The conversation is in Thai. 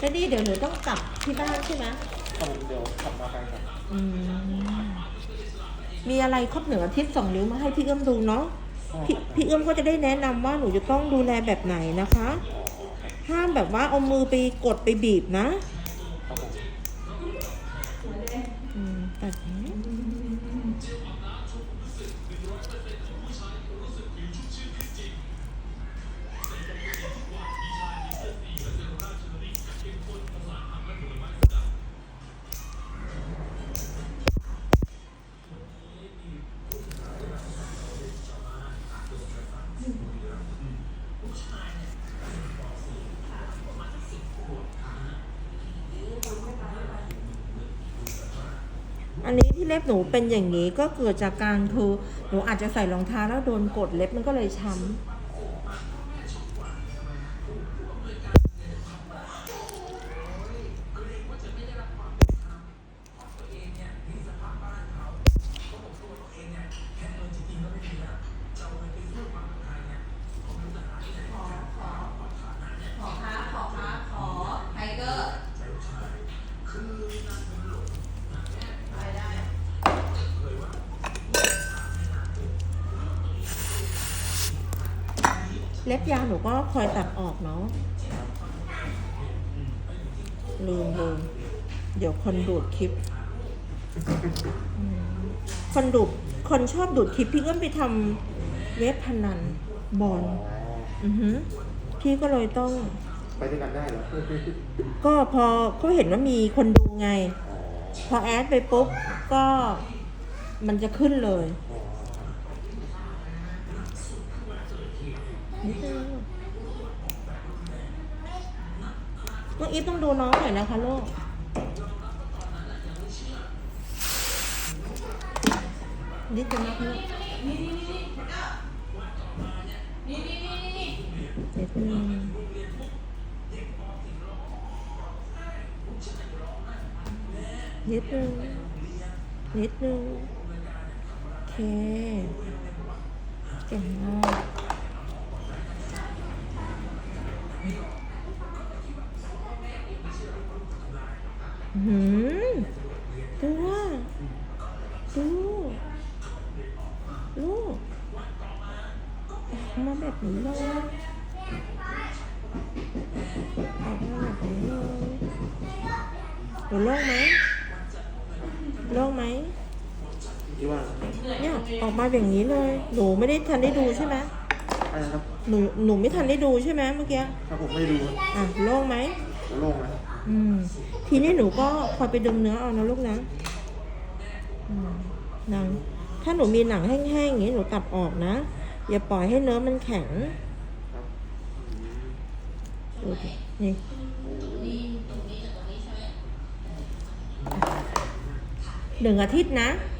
แล้วนี่เดี๋ยวหนูต้องกลับที่บ้านใช่ไหมผมเดี๋ยวขับมากันครับอืมมีอะไรครบเหนืออาทิตย์สองนิ้วมาให้พี่เอื้อมดูเนาะพี่พี่เอื้อมก็จะได้แนะนำว่าหนูจะต้องดูแลแบบไหนนะคะ ห้ามแบบว่าเอามือไปกดไปบีบนะ ครับผม อืมตัดนี้ อันนี้ที่เล็บหนูเป็นอย่างนี้ก็เกิดจากการคือหนูอาจจะใส่รองเท้าแล้วโดนกดเล็บมันก็เลยช้ำ ขอครับขอครับขอไทเกอร์อะไรได้ เล็บยาวหนูก็คอยตัดออกเนาะลืมลืมเดี๋ยวคนดูดคลิปอืมคนดูดคนชอบดูดคลิปพี่ก็ไปทำเว็บพนันบอลอ๋ออือหือพี่ก็เลยต้อง ไปด้วยกันได้เหรอ ก็พอเขาเห็นว่ามีคนดูไงอ๋อพอแอดไปปุ๊บก็มันจะขึ้นเลย น้องอีฟต้องดูน้องหน่อยนะคะลูกนี่จะนับลูกเด็ดนึงนิดนึงนิดนึงโอเคเก่งมาก หืมตัวดูลูกออกมาแบบนี้เลยออกมาแบบนี้เลยหนูโล่งไหมโล่งไหมที่ว่าเนี่ยออกมาอย่างนี้เลย หนูไม่ได้ทันได้ดูใช่ไหมอะไรนะครับหนูหนูไม่ทันได้ดูใช่ไหมเมื่อกี้ถ้าผมไม่ดูอะโล่งไหมจะโล่งไหม อืม ทีนี้หนูก็คอยไปดึงเนื้อเอานะลูกนะอืมหนัง ถ้าหนูมีหนังแห้งๆอย่างนี้หนูตัดออกนะ อย่าปล่อยให้เนื้อมันแข็งครับอืมดูดินี่หนึ่งอาทิตย์นะค